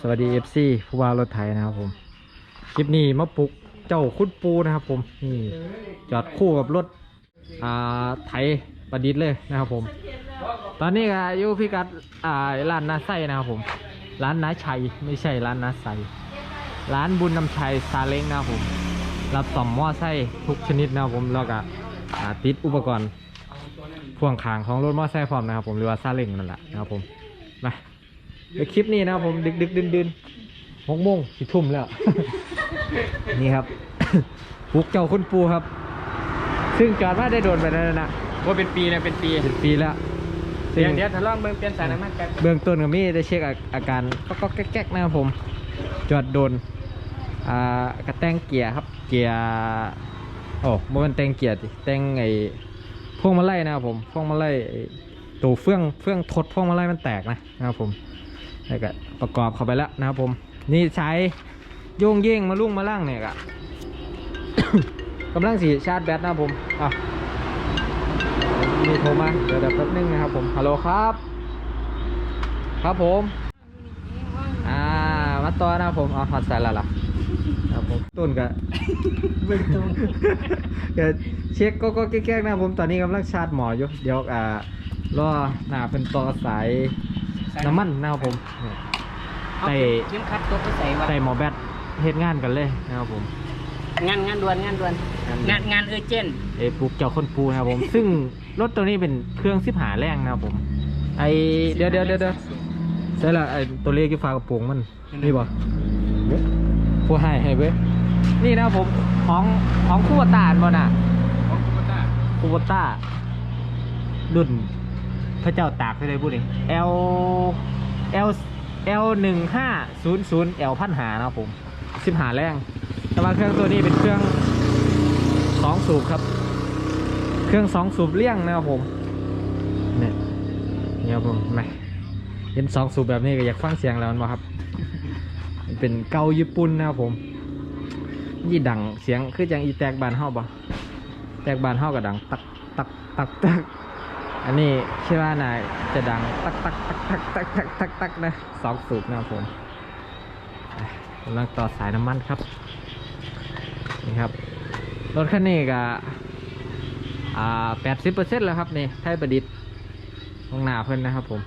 สวัสดี FC ผู้ว่ารถไทยนะครับผม คลิปนี้มาปลุกเจ้าคุณปูนะครับผม นี่จอดคู่กับรถอ่าไถประดิษฐ์เลยนะครับผม ตอนนี้ก็อยู่พิกัดอ่าร้านนาไส้นะครับผม ร้านนาชัยไม่ใช่ร้านนาไส้ร้านบุญนำชัยซาเล้งนะครับผม รับซ่อมมอไซค์ทุกชนิดนะครับผมแล้วก็ติดอุปกรณ์พ่วงขางของรถมอไซค์พร้อมนะครับผมหรือว่าซาเล้งนั่นแหละนะครับผมมา ในคลิปนี้นะครับผมดึกดึกดื่นดื่นหกโมงสิทุ่มแล้ว นี่ครับ ปลุกเจ้าคุณปูครับ ซึ่งจอดมาได้โดนไปแล้วนะว่าเป็นปีนะเป็นปีเป็นปีแล้วซึ่งเดี๋ยวเดี๋ยวทดลองเบิ่งเปลี่ยนสายน้ำมันกันเบื้องต้นก็มีได้เช็คอาอาการก็ก็แก๊กๆนะครับผม จอดโดนอ่ากระแตงเกียร์ครับ เกียร์โอ้โมเป็นแตงเกียร์สิแตงไอ้พวงมาลัยนะครับผมพวงมาลัยไอ้ตัวเฟื่องเฟื่องทดพวงมาลัยมันแตกนะนะครับผม แล้วก็ประกอบเข้าไปแล้วนะครับผม นี่ใช้โยงเย่งมาลุ่งมาล่างเนี่ยกะกำลังสีชาร์จแบตนะครับผมอะมีโทรมาเดี๋ยวเดี๋ยวแป๊บนึงนะครับผมฮัลโหลครับ ครับผมอ่ามาต่อนะครับผมเอาฮอตใส่และล่ะครับผมต้นกะเบิ่งตรงเดี๋ยวเช็คก็ก็แก้ๆนะครับผมตอนนี้กำลังชาร์จหมออยู่เดี๋ยวอ่ารอหน้าเป็นต่อสาย น้ำมันนะครับผมเนี่ยใส่ใส่เข็มขัดตัวไปใส่วะใส่หมอแบตเฮ็ดงานกันเลยนะครับผม งานงานด่วนงานด่วนงานงานงานเออเจนเอ้ปลูกเจ้าคนปูนะครับผม ซึ่งรถตัวนี้เป็นเครื่องสิบหาแรงนะครับผม ไอเดี๋ยวเดี๋ยวเดี๋ยวเดี๋ยวใช่ละไอตัวเลขที่ฝากระโปรงมันนี่บ่ผู้ให้ให้เว้ยนี่นะครับผมของของคู่ตาลบ่น่ะของคุณตาคูโบต้ารุ่น พระเจ้าตากใช่ไหมพูดเอง L L L หนึ่งห้าศูนย์ศูนย์ L พันหานะครับผมสิบหาแรง แต่ว่าเครื่องตัวนี้เป็นเครื่องสองสูบครับ เครื่องสองสูบเลี่ยงนะครับผมเนี่ยเนี่ยผมไม่เห็นสองสูบแบบนี้ก็อยากฟังเสียงแล้วมั้ครับ เป็นเกาญี่ปุ่นนะครับผมยี่ดังเสียงคือจังอีแตกบานเฮาบ่แตกบานเท่ากับดัง ตักตักตักตัก อันนี้คิดว่านายจะดังตักตักตักตักตักตักตักตักนะสองสูบนะครับผมกำลังต่อสายน้ำมันครับนี่ครับรถคันนี้ก็อ่าแปดสิบเปอร์เซ็นต์แล้วครับนี่ไทยประดิษฐ์ตรงหน้าเพิ่อนนะครับผม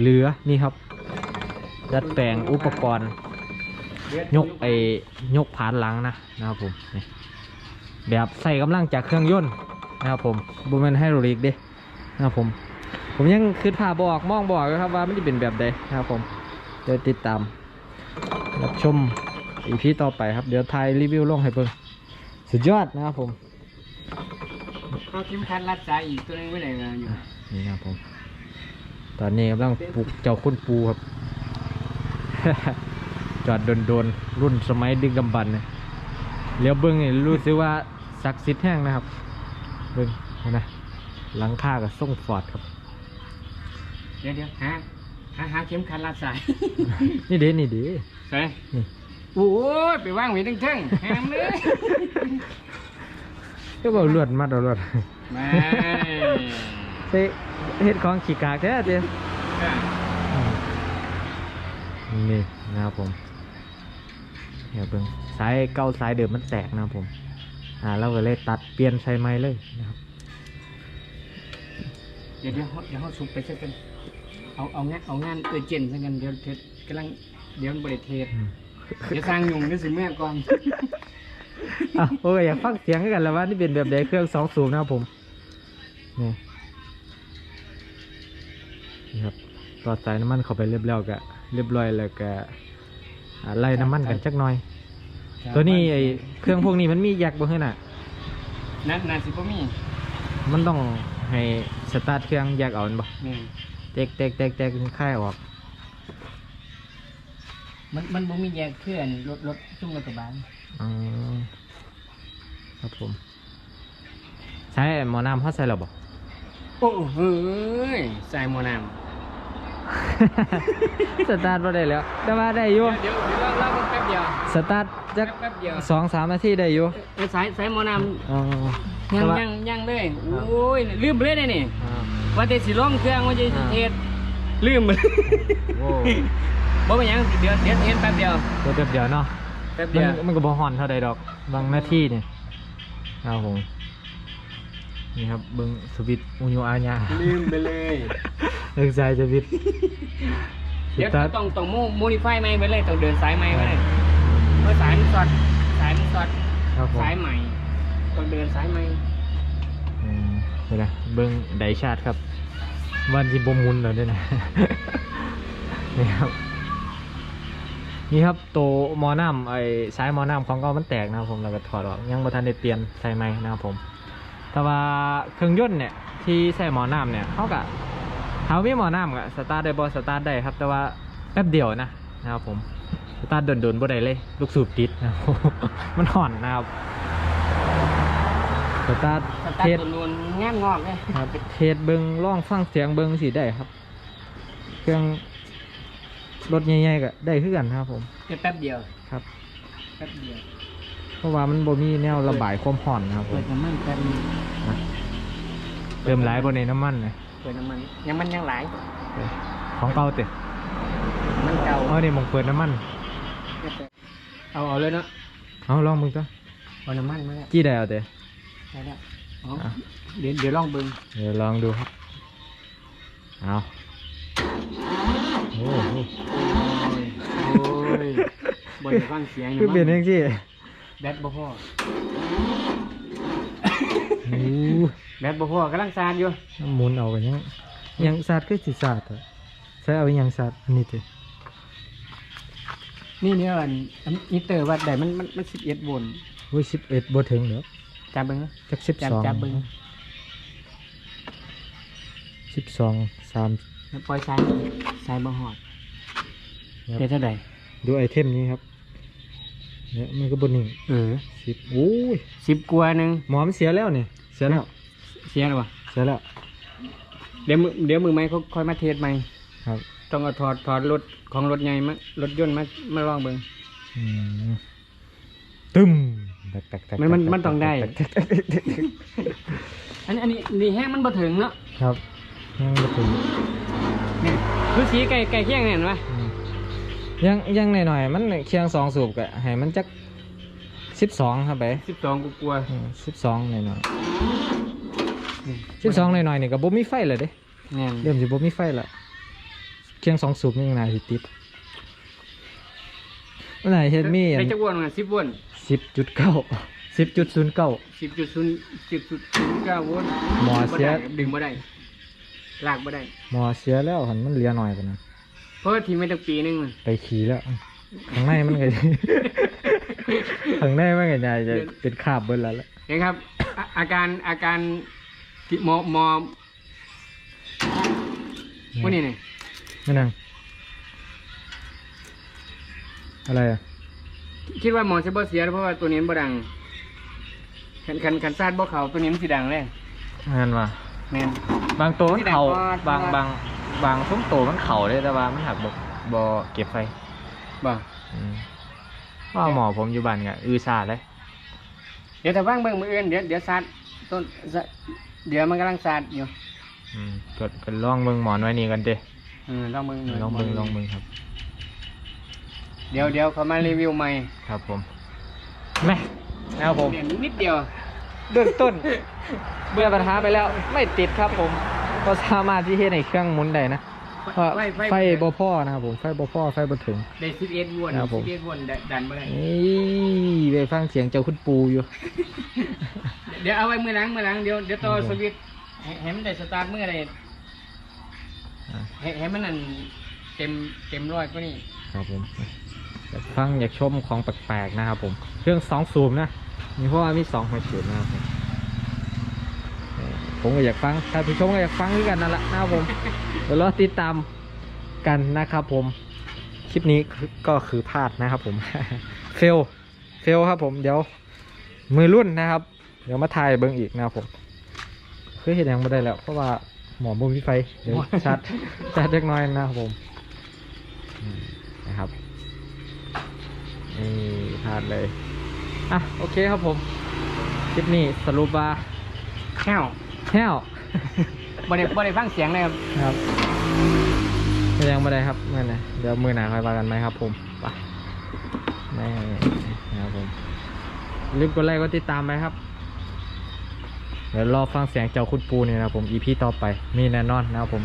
เหลือนี่ครับดัดแปลงอุปกรณ์ยกไอยกผานหลังนะนะครับผมแบบใส่กำลังจากเครื่องยนต์นะครับผมบูแมนไฮโดรลิกเด้ นะครับผม ผมยังคือผ่าบออกมองบออกอยู่ครับว่ามันจะเป็นแบบใดนะครับผม เดี๋ยวติดตาม รับชมอีพีต่อไปครับ เดี๋ยวถ่ายรีวิวลงให้เพิ่งสุดยอดนะครับผมเอาเข็มขัดรัดสายอีกตัวหนึงไว้ไหนมาอยู่นี่นะครับผม ตอนนี้กำลังปลูกเจ้าคุณปูครับ จอดโดนๆรุ่นสมัยดึกดำบรรพ์เนี่ยเลี้ยวเบิ้งนี่รู้สึกว่าศักดิ์สิทธิ์แห้งนะครับ เบิ้งเห็นนะ หลังคากับส่งฟอร์ดครับ เดี๋ยวเดี๋ยวหาหาหาเข็มขัดรัดสายนี่เด้นี่เด้ใส่นี่โอ้ยไปว่างไว้ทั้งเทิงแฮมเลยก็บอกลวดมัดเอาลวดมาเฮ้เฮ็ดของขี้กากแท้เด้นี่นะครับผมเดี๋ยวเบิ้งสายเก่าสายเดิมมันแตกนะครับผม อ่าเราก็เลยตัดเปลี่ยนใช้ไม้เลยนะครับ เดี๋ยวเดี๋ยวเขาเดี๋ยวเขาสุกไปสักกันเอาเอางานเอางานเออเจนสักกันเดี๋ยวเทศกำลังเดี๋ยวบริเทศอืมเดี๋ยวสร้างยุงนี่สิแม่ก่อนอะโอ้ยอยากฟังเสียงกันแล้วว่านี่เป็นแบบใดเครื่องสองสูบนะครับผมนี่นี่ครับต่อสายน้ำมันเข้าไปเรียบร้อยกะเรียบร้อยแล้วก็อ่าไล่น้ำมันกันจักหน่อย ตัวนี้ไอเครื่องพวกนี้มันมีแยกบ่เฮ้ยน่ะนั่นนั่นสิพ่อมี มันต้อง ให้สตาร์ทเครื่องแยกเอาแม่นบ่นี่เตกเตกเตกเตกค่ายออก มันมันบ่มีแยกเคลื่อนรถรถจุ่มรถกระบะอ๋อครับผม ใช้หมอน้ำเขาใส่หรอบ่โอ้เฮ้ยใส่หมอน้ำ สตาร์ทบ่ได้แล้ว แต่ว่าได้อยู่ เดี๋ยวเดี๋ยวเล่าแป๊บเดียว สตาร์ทจักแป๊บเดียวสองสามนาทีได้อยู่เออสายสายหมอน้อ๋อำยังแต่ว่ายังยังเลยโอ้ยลืมไปเลยเนี่ยนี่อ่า ว่าแต่สิลองเครื่องว่าจะอ่า เทศลืมไปเลยโอ้บ่เป็นหยังเดี๋ยวเดี๋ยวเห็นแป๊บเดียวตัวเดียวเนาะแป๊บมัเดียนวมันก็บ่ฮอนเท่าใดดอกบางหน้าที่เนี่ยครับผมนี่ครับเบิ้งสวิตช์อุญอาญาลืมไปเลย เลิกใจสวิตช์เดี๋ยวสตาร์ทต้องต้องมูมูนิฟายใหม่ไปเลยต้องเดินสายใหม่ไปเลยเพราะสายมันสอดสายมันสอดครับผมสายใหม่ต้องเดินสายใหม่อืมนี่นะเบิ้งไดชาร์ดครับวันจิบมุนแล้วด้วยนะนี่ครับนี่ครับตัวหมอน้ำไอ้สายหมอน้ำของเก็มันแตกนะครับผมเราก็ถอดออกยังบ่ทันได้เปลี่ยนใส่ไหมนะครับผมแต่ว่าเครื่องยนต์เนี่ยที่ใส่หมอน้ำเนี่ยเขากะ เขามีหมอน้ำกะสตาร์ทได้บ่สตาร์ทได้ครับ แต่ว่าแป๊บเดียวนะนะครับผมสตาร์ทโดนๆบ่ได้เลย ลูกสูบติดนะครับมันห่อนนะครับสตาร์ทสเทตาร์สทนวลงามงอกเลยครับเทสเบิงล่องฟังเสียงเบิงสีได้ครับ เครื่องรถใหญ่ๆก็ได้คือกันครับ ผมแค่แป๊บเดียวครับแป๊บเดียวเพราะว่ามันบ่มีแนวระบายความห่อนนะครับผเปิมดน้ำมันแป๊บนึงเติมหลายบนในน้ำมันเลย เปิดน้ำมัน ยังมันยังหลาย ของเก่าเตะมันเก่าเอาเนี่ยมองเปิดน้ำมัน เอาเอาเลยเนาะ เอาลองมึงจ้ะเอาน้ำมันมาแล้วจี้ได้เอาเตะได้แล้วเอาอะเดี๋ยวเดี๋ยวลองเบิ่งเดี๋ยวลองดูครับ เอาโอ้โหโอ้ยบนฟังเสียงคือเป็นยังซี่แบตบ่พอโอ้ แบตบ่พอกำลังซานอยู่หมุนเอากันยังยังสาดคือสิสาดอะใช้เอาอีหยังสาดอันนี้เตะนี่เนี่ยอันอันมิเตอร์วัดได้มันมันมันสิบเอ็ดโวลต์โอ้ยสิบเอ็ดบ่ถึงเด้อจับเบิ่งนะจักสิบจับสองจับเบิ่งสิบสองสามแล้วปล่อยสายสายบ่ฮอดครับเฮ็ดเท่าใดดูไอเทมนี้ครับเนี่ยมันก็บนนิ่งเออสิบโอ้ยสิบกว่าหนึงหมอมันเสียแล้วนี่เสียแล้ว เสียแล้ววะเสียแล้ว เดี๋ยวมือเดี๋ยวมือไม้เขาค่อยมาเทสใหม่ครับ ต้องเอาถอดถอดรถของรถใหญ่มารถยนต์มามาลองเบิ่งอืมตึมแตกแตกแตกมันมันแตกมันต้องได้แตกแตกแตกแตกแตกอันนี้อันนี้นี่แห้งมันบ่ถึงเนาะครับยังบ่ถึงนี่คือสีไก่ไก่เคียงเนี่ยเห็นไหมอืมยังยังหน่อยๆมันเคียงสองสูบกะให้มันจักสิบสองครับไปสิบสองกูกลัว สิบสองหน่อยๆ สิบสองหน่อยๆนี่ก็บ่มีไฟเลยเด้แน่นเริ่มสิบ่มีไฟละเคียงสองสูบนี่ยังน่าสิติดมันไหนเฮ็ดมีอัได้นจักวนไงสิบวนสิบจุดเก้าสิบจุดศูนย์เก้า สิบจุดศูนย์สิบจุดศูนย์เก้าโวลต์หมอเสีย บ่ได้ดึงบ่ได้ลากบ่ได้ หมอเสียแล้วหันมันเหลือหน่อยกว่านั้นเพราะว่าทิ้งไว้ตั้งปีหนึงมัน ไปขี่แล้วข้างในมันก็ ข้างในมันก็จะจะเป็นคราบเบิดแล้วละเห็นครับอาอาการอาการ ที่หมอหมอวันนี้เนี่ยไม่นั่งอะไรอะ คิดว่าหมอจะบ่เสียเพราะว่าตัวนี้มันบ่ดังคันคันคันซาดบ่เขาตัวนี้มันสิดังเลยงานว่าแม่นบางตัวมันเข่าที่ไหนก็ บางบางบางซุ้มโตวมันเข่าเลยแต่ว่ามันหักบกบอเก็บไฟบ่อืมว่าหมอผมอยู่บ้านกะอือซาเลย เดี๋ยวถ้าว่างเบิ่งมื้ออื่นเดี๋ยวเดี๋ยวซาดต้นซะ เดี๋ยวมันกำลังซาดอยู่อืมกดกดลองเบิ่งหมอนไว้นี่กันเด้เออลองเบิ่งลองเบิ่งลองเบิ่งครับ เดี๋ยวเดี๋ยวเขามารีวิวใหม่ครับผมแม่นะครับผมเปลี่ยนนิดเดียว เบื้องต้นเบื่อปัญหาไปแล้วไม่ติดครับผม ก็สามารถที่เฮ็ดในเครื่องหมุนได้นะเพราะ ไฟไฟไฟบ่พอนะครับผมไฟบ่พอไฟบ่ถึง ได้11โวลต์ครับผม11โวลต์ดันบ่ได้นี่ไปฟังเสียงเจ้าคุณปูอยู่ เดี๋ยวเอาไว้มือหล้างมือหล้างเดี๋ยวเดี๋ยวต่อสวิตช์ให้ให้มันได้สตาร์ทมืออะไรอ่าให้ให้มันนั่นเต็มเต็มร้อยก็นี่ครับผมอยากฟังอยากชมของแปลกๆนะครับผม เครื่องสองซูมนะมีเพราะว่ามีสองหัวเฉียดนะครับผมเอ่อผมก็อยากฟังท่านผู้ชมก็อยากฟังด้วยกันนั่นแหละนะครับผมเดี๋ยวรอติดตามกันนะครับผม คลิปนี้คือก็คือพลาดนะครับผม เฟล เฟลครับผมเดี๋ยวมือรุ่นนะครับ เดี๋ยวมาถ่ายเบิ้งอีกนะครับผมเคยเห็นยังไม่ได้แล้ว เพราะว่าหมอบุมพิไฟเดี๋ยวชัดชัดเล็กน้อยนะครับผมอืมนะครับนี่พลาดเลยอะโอเคครับผม คลิปนี้สรุปว่าแค่วแห้ว บ่ได้บ่ได้ฟังเสียงเลยครับครับยังไม่ได้ครับนั่นนะเดี๋ยวมือหนาคอยว่ากันไหมครับ ผมไปไม่นะครับผมรีบกดไลค์กดติดตามไหมครับ เดี๋ยวรอฟังเสียงเจ้าคุณปูเนี่ยนะครับผม EP ต่อไปมีแน่นอนนะครับผม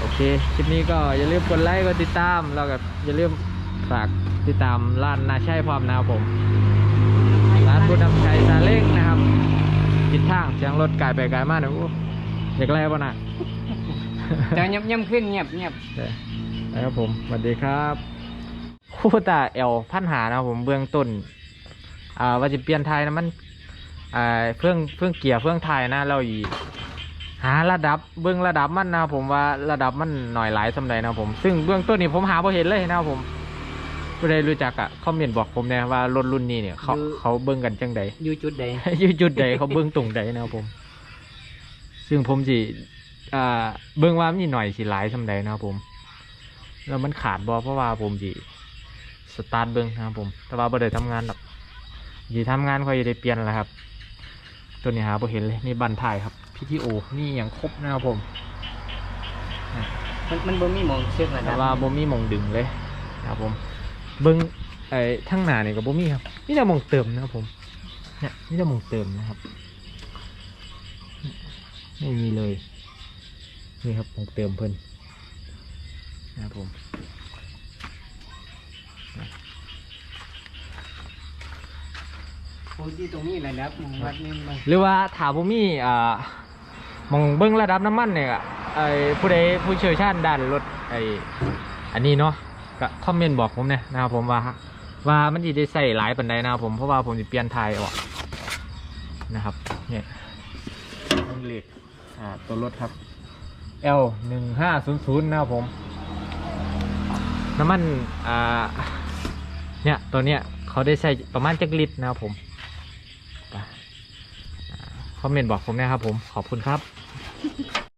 โอเคคลิปนี้ก็อย่าลืมกดไลค์กดติดตามแล้วก็อย่าลืมฝากติดตามร้านนาชัยพร้อมนะครับผมร้านบุญนำชัยซาเล้งนะครับทิศทางเสียงรถไกลไปไกลมากนะโอ้ อยากไล่ป่ะน่ะแต่ย่ำย่ำขึ้นเงียบเงียบเดี๋ยวนะครับผมสวัสดีครับคู่ตาเอลพันหานะครับผมเบื้องต้นอ่าว่าจะเปลี่ยนไทยนะมันอ่าเฟื่องเฟื่องเกียร์เฟื่องไทยนะ เราอีหาระดับเบื้องระดับมันนะครับผมว่าระดับมันหน่อยหลายสำใดนะครับผมซึ่งเบื้องต้นนี่ผมหาพอเห็นเลยนะครับผมผู้ใดรู้จักอะคอมเมนต์บอกผมเนี่ยว่ารถรุ่นนี้เนี่ยเขาเขาเบื้องกันจังใดอยู่จุดใดอยู่จุดใดเขาเบื้องตรงใดนะครับผม ซึ่งผมสิอ่าเบื้องว่ามีหน่อยสิหลายสำใดนะครับผม แล้วมันขาดบอเพราะว่าผมสิสตาร์ทเบื้องนะครับผม แต่ว่าบ่ได้ทำงานหรอกสิทำงานค่อยได้เปลี่ยนแหละครับ ตัวนี้หาบ่เห็นเลยนี่บันถ่ายครับพีทีโอนี่อย่างครบนะครับผม มันมันบ่มีหมองเชือกระแต่ดับว่าบ่มีหมองดึงเลยนะครับผม เบิ้งไอ้ทั้งหน้านี่ก็บ่มีครับนี่จะมองเติมนะครับผม เนี่ยนี่จะมองเติมนะครับ ไม่มีเลย นี่ครับมองเติมเพิ่นนะครับผมโอ้ยที่ตรงนี้ระดับหมองวัดนี่มันหรือว่าถามผมมีอ่ามองเบิ้งระดับน้ำมันเนี่ยอะไอ้ผู้ใดผู้เชี่ยวชาญด้านรถไอ้อันนี้เนาะก็คอมเมนต์บอกผมเนี่ยนะครับผมว่าว่ามันจะได้ใส่หลายปันใดนะครับผมเพราะว่าผมจะเปลี่ยนไทยออกนะครับเนี่ยเหล็ก อ่าตัวรถครับ L หนึ่งห้าศูนย์ศูนย์นะครับผม น้ำมันอ่าเนี่ยตัวเนี้ยเขาได้ใส่ประมาณจักลิตรนะครับผมคอมเมนต์บอกผมนะครับผมขอบคุณครับ